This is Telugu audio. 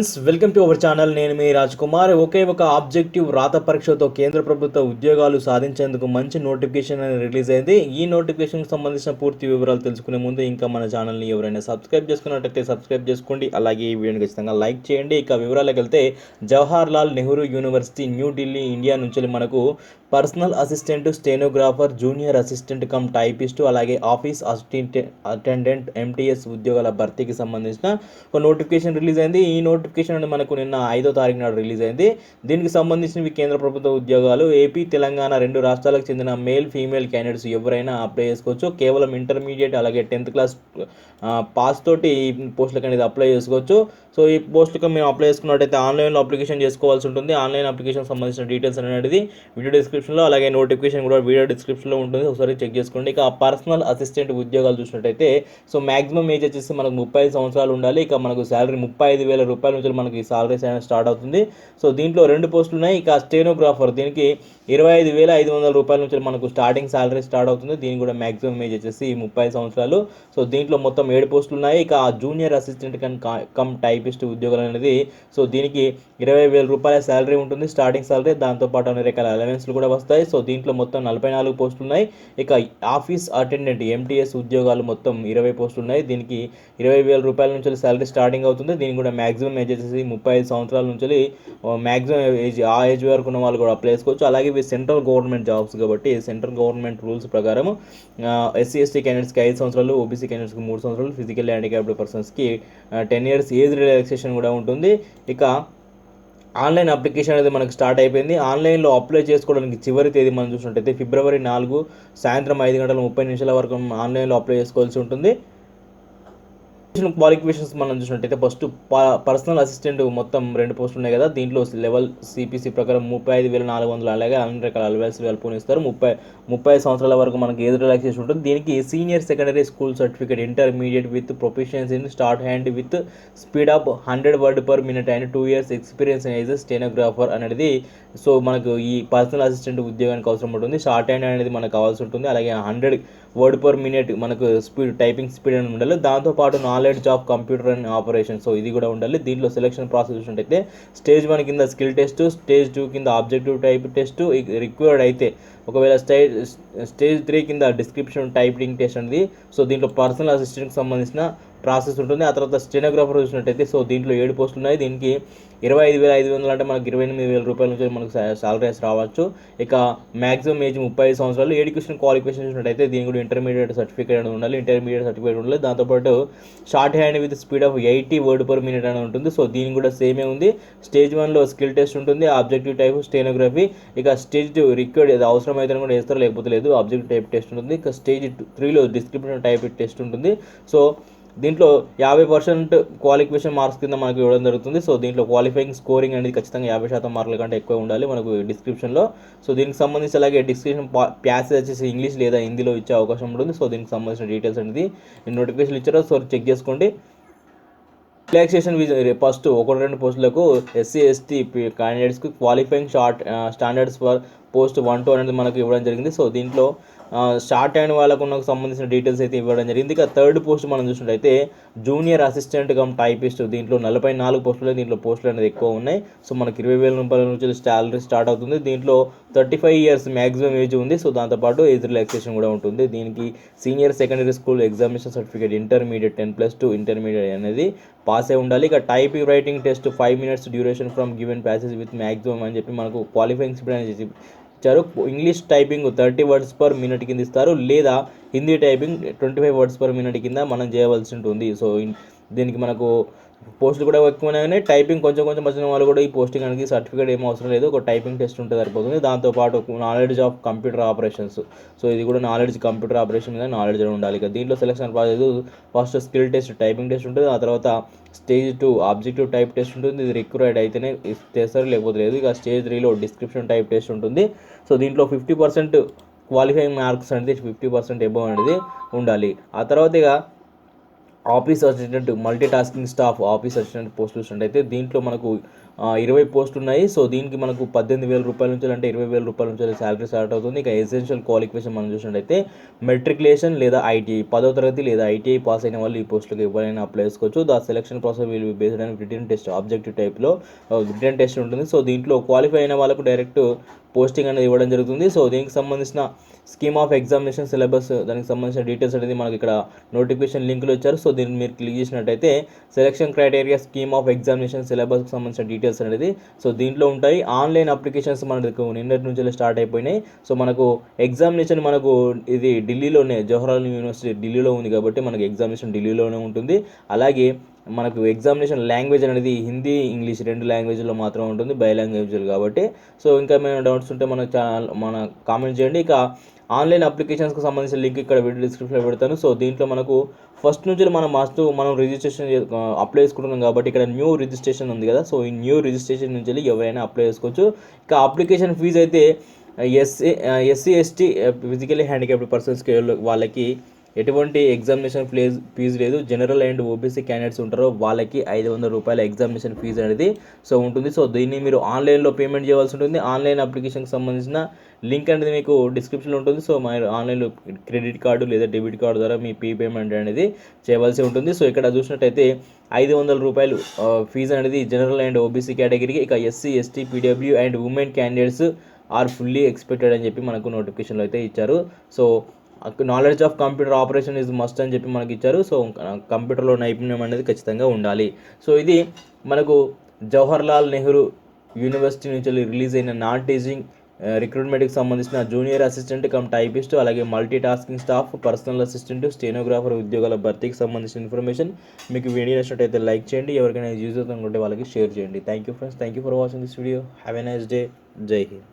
Friends welcome to our channel. నేను మీ రాజ్ కుమార్ ఒకే ఒక ఆబ్జెక్టివ్ రాత పరీక్షతో కేంద్ర ప్రభుత్వ ఉద్యోగాలు సాధించేందుకు మంచి నోటిఫికేషన్ అనేది రిలీజ్ అయింది. ఈ నోటిఫికేషన్కి సంబంధించిన పూర్తి వివరాలు తెలుసుకునే ముందు ఇంకా మన ఛానల్ని ఎవరైనా సబ్స్క్రైబ్ చేసుకున్నట్టయితే సబ్స్క్రైబ్ చేసుకోండి. అలాగే ఈ వీడియోని ఖచ్చితంగా లైక్ చేయండి. ఇక వివరాలకు వెళ్తే జవహర్ లాల్ నెహ్రూ యూనివర్సిటీ న్యూఢిల్లీ ఇండియా నుంచి మనకు personal assistant stenographer junior assistant cum typist అలాగే ఆఫీస్ అసిస్టెంట్ అటెండెంట్ ఎంటీఎస్ ఉద్యోగాల భర్తీకి సంబంధించిన ఒక నోటిఫికేషన్ రిలీజ్ అయింది. ఈ నోటిఫికేషన్ అనేది మనకు నిన్న ఐదో తారీఖు నాడు రిలీజ్ అయింది. దీనికి సంబంధించినవి కేంద్ర ప్రభుత్వ ఉద్యోగాలు ఏపీ తెలంగాణ రెండు రాష్ట్రాలకు చెందిన మేల్ ఫీమేల్ క్యాండిడేట్స్ ఎవరైనా అప్లై చేసుకోవచ్చు. కేవలం ఇంటర్మీడియట్ అలాగే టెన్త్ క్లాస్ పాస్ తోటి ఈ పోస్టులకు అనేది అప్లై చేసుకోవచ్చు. సో ఈ పోస్ట్కి మేము అప్లై చేసుకున్నట్టయితే ఆన్లైన్లో అప్లికేషన్ చేసుకోవాల్సి ఉంటుంది. ఆన్లైన్ అప్లికేషన్ సంబంధించిన డీటెయిల్స్ అనేది వీడియో డిస్క్రిప్షన్లో అలాగే నోటిఫికేషన్ కూడా వీడియో డిస్క్రిప్షన్లో ఉంటుంది. ఒకసారి చెక్ చేసుకోండి. ఇక పర్సనల్ అసిస్టెంట్ ఉద్యోగాలు చూసినట్టయితే సో మాక్సిమం ఏజ్ వచ్చేసి మనకు ముప్పై ఐదు సంవత్సరాలు ఉండాలి. ఇక మనకు శాలరీ ముప్పై ఐదు వేల రూపాయల నుంచి మనకి సాలరీస్ అనేది స్టార్ట్ అవుతుంది. సో దీంట్లో రెండు పోస్టులు ఉన్నాయి. ఇక స్టెనోగ్రాఫర్ దీనికి ఇరవై ఐదు వేల ఐదు వందల రూపాయల నుంచి మనకు స్టార్టింగ్ సాలరీ స్టార్ట్ అవుతుంది. దీనికి కూడా మాక్సిమం ఏజ్ వచ్చేసి ముప్పై ఐదు సంవత్సరాలు. సో దీంట్లో మొత్తం ఏడు పోస్టులు ఉన్నాయి. ఇక junior assistant cum cum type typist ఉద్యోగాలు అనేది సో దీనికి ఇరవై వేల రూపాయల శాలరీ ఉంటుంది స్టార్టింగ్ శాలరీ దాంతోపాటు అన్ని రకాల అలవెన్స్లు కూడా వస్తాయి. సో దీంట్లో మొత్తం నలభై నాలుగు పోస్టులు ఉన్నాయి ఇక ఆఫీస్ అటెండెంట్ ఎంటీఎస్ ఉద్యోగాలు మొత్తం ఇరవై పోస్టులు ఉన్నాయి దీనికి ఇరవై వేల రూపాయల నుంచి శాలరీ స్టార్టింగ్ అవుతుంది. దీనికి కూడా మ్యాక్సిమం ఏజ్ వచ్చేసి ముప్పై ఐదు సంవత్సరాల నుంచి మ్యాక్సిమం ఏజ్ ఆ ఏజ్ వరకు ఉన్న వాళ్ళు కూడా అప్లై చేసుకోవచ్చు. అలాగే ఇవి సెంట్రల్ గవర్నమెంట్ జాబ్స్ కాబట్టి సెంట్రల్ గవర్నమెంట్ రూల్స్ ప్రకారం ఎస్సీ ఎస్టీ క్యాండిడేట్స్కి ఐదు సంవత్సరాలు ఓబీసీ క్యాండిడేట్స్కి మూడు సంవత్సరాలు ఫిజికల్ హ్యాండిక్యాప్డ్ పర్సన్స్కి టెన్ ఇయర్స్ ఏజ్ రిలాక్సేషన్ కూడా ఉంటుంది. ఇక ఆన్లైన్ అప్లికేషన్ అనేది మనకు స్టార్ట్ అయిపోయింది. ఆన్లైన్లో అప్లై చేసుకోవడానికి చివరి తేదీ మనం చూసినట్టయితే ఫిబ్రవరి నాలుగు సాయంత్రం ఐదు గంటల ముప్పై నిమిషాల వరకు ఆన్లైన్లో అప్లై చేసుకోవాల్సి ఉంటుంది. క్వాలిఫికేషన్స్ మనం చూసినట్టయితే ఫస్ట్ పర్సనల్ అసిస్టెంట్ మొత్తం రెండు పోస్టులు ఉన్నాయి కదా. దీంట్లో లెవెల్ సిపిసి ప్రకారం ముప్పై ఐదు వేల నాలుగు వందలు అలాగే అన్ని రకాల అలవెల్స్ కలుపుకొని ముప్పై ముప్పై సంవత్సరాల వరకు మనకి ఏది రిలాక్సేషన్ ఉంటుంది. దీనికి senior secondary school certificate intermediate with professions in shorthand with speed up hundred word per minute and two years experience as stenographer అనేది సో మనకు ఈ పర్సనల్ అసిస్టెంట్ ఉద్యోగానికి అవసరం ఉంటుంది. షార్ట్ హ్యాండ్ అనేది మనకు కావాల్సి ఉంటుంది. అలాగే హండ్రెడ్ వర్డ్ పర్ మినిట్ మనకు స్పీడ్ టైపింగ్ స్పీడ్ అని ఉండాలి. దాంతోపాటు knowledge of computer and operation so ఇది కూడా ఉండాలి. దీంట్లో సెలక్షన్ ప్రాసెస్ చూసినట్టయితే స్టేజ్ వన్ కింద స్కిల్ టెస్ట్ స్టేజ్ టూ కింద ఆబ్జెక్టివ్ టైప్ టెస్ట్ రిక్వైర్డ్ అయితే ఒకవేళ స్టేజ్ స్టేజ్ త్రీ కింద డిస్క్రిప్షన్ టైపింగ్ టెస్ట్ అనేది సో దీంట్లో పర్సనల్ అసిస్టెంట్కి సంబంధించిన ప్రాసెస్ ఉంటుంది. ఆ తర్వాత స్టెనోగ్రాఫర్ చూసినట్టయితే సో దీంట్లో ఏడు పోస్టులు ఉన్నాయి. దీనికి ఇరవై ఐదు వేల ఐదు వందలు అంటే మనకి ఇరవై ఎనిమిది వేల రూపాయల నుంచి మనకు సాలరీస్ రావచ్చు. ఇక మ్యాక్సిమం ఏజ్ ముప్పై ఐదు సంవత్సరాలు. ఎడ్యుకేషన్ క్వాలిఫికేషన్ చూసినట్టయితే దీని కూడా ఇంటర్మీడియట్ సర్టిఫికేట్ అనేది ఉండాలి. ఇంటర్మీడియట్ సర్టిఫికేట్ ఉండాలి. దాంతోపాటు shorthand with speed of eighty word per minute అని ఉంటుంది. సో దీనికి కూడా సేమే ఉంది. స్టేజ్ వన్లో స్కిల్ టెస్ట్ ఉంటుంది. Objective type stenography. ఇక స్టేజ్ టూ రిక్వైర్డ్ ఏదో అవసరం అయితే కూడా వేస్తారు లేకపోతే లేదు ఆబ్జెక్టివ్ టైప్ టెస్ట్ ఉంటుంది. ఇక స్టేజ్ త్రీలో డిస్క్రిప్షన్ టైప్ టెస్ట్ ఉంటుంది. సో దీంట్లో యాభై పర్సెంట్ క్వాలిఫికేషన్ మార్క్స్ కింద మనకు ఇవ్వడం జరుగుతుంది. సో దీంట్లో క్వాలిఫైయింగ్ స్కోరింగ్ అనేది ఖచ్చితంగా యాభై శాతం మార్కుల కంటే ఎక్కువ ఉండాలి మనకు డిస్క్రిప్షన్లో సో దీనికి సంబంధించి అలాగే డిస్క్రిప్షన్ ప్యాసేజ్ వచ్చేసి ఇంగ్లీష్ లేదా హిందీలో ఇచ్చే అవకాశం ఉంటుంది. సో దీనికి సంబంధించిన డీటెయిల్స్ అనేది నోటిఫికేషన్ ఇచ్చారో. సో చెక్ చేసుకోండి. రిలాక్సేషన్ ఫస్ట్ ఒకటి రెండు పోస్టులకు ఎస్సీ ఎస్టీ క్యాండిడేట్స్కి qualifying short standards for post one two అనేది మనకు ఇవ్వడం జరిగింది. సో దీంట్లో షార్ట్ హ్యాండ్ వాళ్ళకు ఉన్న సంబంధించిన డీటెయిల్స్ అయితే ఇవ్వడం జరిగింది. ఇక థర్డ్ పోస్ట్ మనం చూసినట్టయితే జూనియర్ అసిస్టెంట్ కమ్ టైపిస్ట్ దీంట్లో నలభై నాలుగు పోస్టులు దీంట్లో పోస్టులు అనేది ఎక్కువ ఉన్నాయి. సో మనకి ఇరవై వేల రూపాయల నుంచి శాలరీ స్టార్ట్ అవుతుంది. దీంట్లో thirty five years maximum age ఉంది. సో దాంతోపాటు ఏజ్ రిలాక్సేషన్ కూడా ఉంటుంది. దీనికి senior secondary school examination certificate intermediate ten plus two intermediate అనేది పాస్ అయి ఉండాలి. ఇక typing writing test five minutes duration from given passage with maximum అని చెప్పి మనకు క్వాలిఫైయింగ్ స్పీడ్ అనేది ఇచ్చారు. English typing thirty words per minute కింద ఇస్తారు. లేదా Hindi typing twenty five words per minute కింద మనం చేయవలసి ఉంటుంది. సో దీనికి మనకు పోస్టులు కూడా ఎక్కువనే కానీ టైపింగ్ కొంచెం కొంచెం వచ్చిన వాళ్ళు కూడా ఈ పోస్టింగ్ అనేది సర్టిఫికేట్ ఏం అవసరం లేదు. ఒక టైపింగ్ టెస్ట్ ఉంటే సరిపోతుంది. దాంతోపాటు knowledge of computer operations so ఇది కూడా నాలెడ్జ్ కంప్యూటర్ ఆపరేషన్ మీద నాలెడ్జ్ ఉండాలి. ఇక దీంట్లో selection process first skill test typing test ఉంటుంది. ఆ తర్వాత stage two objective type test ఉంటుంది. ఇది రిక్వైర్డ్ అయితేనే చేస్తారు లేకపోతే లేదు. ఇక స్టేజ్ త్రీలో డిస్క్రిప్షన్ టైప్ టెస్ట్ ఉంటుంది. సో దీంట్లో ఫిఫ్టీ పర్సెంట్ క్వాలిఫైయింగ్ మార్క్స్ అనేది ఫిఫ్టీ పర్సెంట్ ఎబో అనేది ఉండాలి. ఆ తర్వాత ఇక office assistant multi tasking staff office assistant పోస్టులు చూసినట్టయితే దీంట్లో మనకు ఇరవై పోస్టులు ఉన్నాయి. సో దీనికి మనకు పద్దెనిమిది వేల రూపాయల నుంచి అంటే ఇరవై వేల రూపాయల నుంచి శాలరీ స్టార్ట్ అవుతుంది. ఇక ఎసెన్షియల్ క్వాలిఫికేషన్ మనం చూసినట్టయితే మెట్రికులేషన్ లేదా ఐటీఐ పదో తరగతి లేదా ఐటీఐ పాస్ అయిన వాళ్ళు ఈ పోస్టులకు ఎవరైనా అప్లై చేసుకోవచ్చు. The selection process will be based and written test objective టైప్లో రిటర్న్ టెస్ట్ ఉంటుంది. సో దీంట్లో క్వాలిఫై అయిన వాళ్ళకు డైరెక్ట్ పోస్టింగ్ అనేది ఇవ్వడం జరుగుతుంది. సో దీనికి సంబంధించిన స్కీమ్ ఆఫ్ ఎగ్జామినేషన్ సిలబస్ దానికి సంబంధించిన డీటెయిల్స్ అనేది మనకి ఇక్కడ నోటిఫికేషన్ లింకులు ఇచ్చారు. సో దీన్ని మీరు క్లిక్ చేసినట్టయితే selection criteria scheme of examination సిలబస్కి సంబంధించిన డీటెయిల్స్ అనేది సో దీంట్లో ఉంటాయి. ఆన్లైన్ అప్లికేషన్స్ మనకు నిన్నటి నుంచి స్టార్ట్ అయిపోయినాయి. సో మనకు ఎగ్జామినేషన్ మనకు ఇది ఢిల్లీలోనే జవహర్లాల్ యూనివర్సిటీ ఢిల్లీలో ఉంది కాబట్టి మనకు ఎగ్జామినేషన్ ఢిల్లీలోనే ఉంటుంది. అలాగే మనకు ఎగ్జామినేషన్ లాంగ్వేజ్ అనేది హిందీ ఇంగ్లీష్ రెండు లాంగ్వేజ్లో మాత్రం ఉంటుంది బై లాంగ్వేజ్లు కాబట్టి. సో ఇంకా ఏమైనా డౌట్స్ ఉంటే మన ఛానల్ మన కామెంట్ చేయండి. ఇక ఆన్లైన్ అప్లికేషన్స్కి సంబంధించిన లింక్ ఇక్కడ వీడియో డిస్క్రిప్షన్లో పెడతాను. సో దీంట్లో మనకు ఫస్ట్ నుంచి మనం మస్తు మనం రిజిస్ట్రేషన్ అప్లై చేసుకుంటున్నాం కాబట్టి ఇక్కడ న్యూ రిజిస్ట్రేషన్ ఉంది కదా. సో ఈ న్యూ రిజిస్ట్రేషన్ నుంచి ఎవరైనా అప్లై చేసుకోవచ్చు. ఇక అప్లికేషన్ ఫీజు అయితే SC SC ST physically handicapped పర్సన్స్కి వాళ్ళకి ఎటువంటి ఎగ్జామినేషన్ ఫీజ్ ఫీజు లేదు. జనరల్ అండ్ ఓబీసీ క్యాండిడేట్స్ ఉంటారో వాళ్ళకి ఐదు వందల రూపాయల ఎగ్జామినేషన్ ఫీజు అనేది సో ఉంటుంది. సో దీన్ని మీరు ఆన్లైన్లో పేమెంట్ చేయాల్సి ఉంటుంది. ఆన్లైన్ అప్లికేషన్కి సంబంధించిన లింక్ అనేది మీకు డిస్క్రిప్షన్లో ఉంటుంది. సో మీరు ఆన్లైన్లో క్రెడిట్ కార్డు లేదా డెబిట్ కార్డు ద్వారా మీ పే పేమెంట్ అనేది చేయవలసి ఉంటుంది. సో ఇక్కడ చూసినట్టయితే ఐదు వందల రూపాయలు ఫీజు అనేది జనరల్ అండ్ ఓబీసీ కేటగిరీకి ఇక SC ST PW and women candidates are fully expected అని చెప్పి మనకు నోటిఫికేషన్లో అయితే ఇచ్చారు. So knowledge of computer operation is must అని చెప్పి మనకి ఇచ్చారు సో కంప్యూటర్లో నైపుణ్యం అనేది ఖచ్చితంగా ఉండాలి. సో ఇది మనకు జవహర్లాల్ నెహ్రూ యూనివర్సిటీ నుంచి రిలీజ్ అయిన నాన్ టీచింగ్ రిక్రూట్మెంట్కి సంబంధించిన జూనియర్ అసిస్టెంట్ కమ్ టైపిస్ట్ అలాగే multi tasking staff personal assistant stenographer ఉద్యోగాల భర్తీకి సంబంధించిన ఇన్ఫర్మేషన్ మీకు వీడియో నచ్చినట్టయితే లైక్ చేయండి. ఎవరికైనా యూజ్ అవుతుంది అనుకుంటే వాళ్ళకి షేర్ చేయండి. Thank you friends thank you for watching this video have a nice day Jai Hind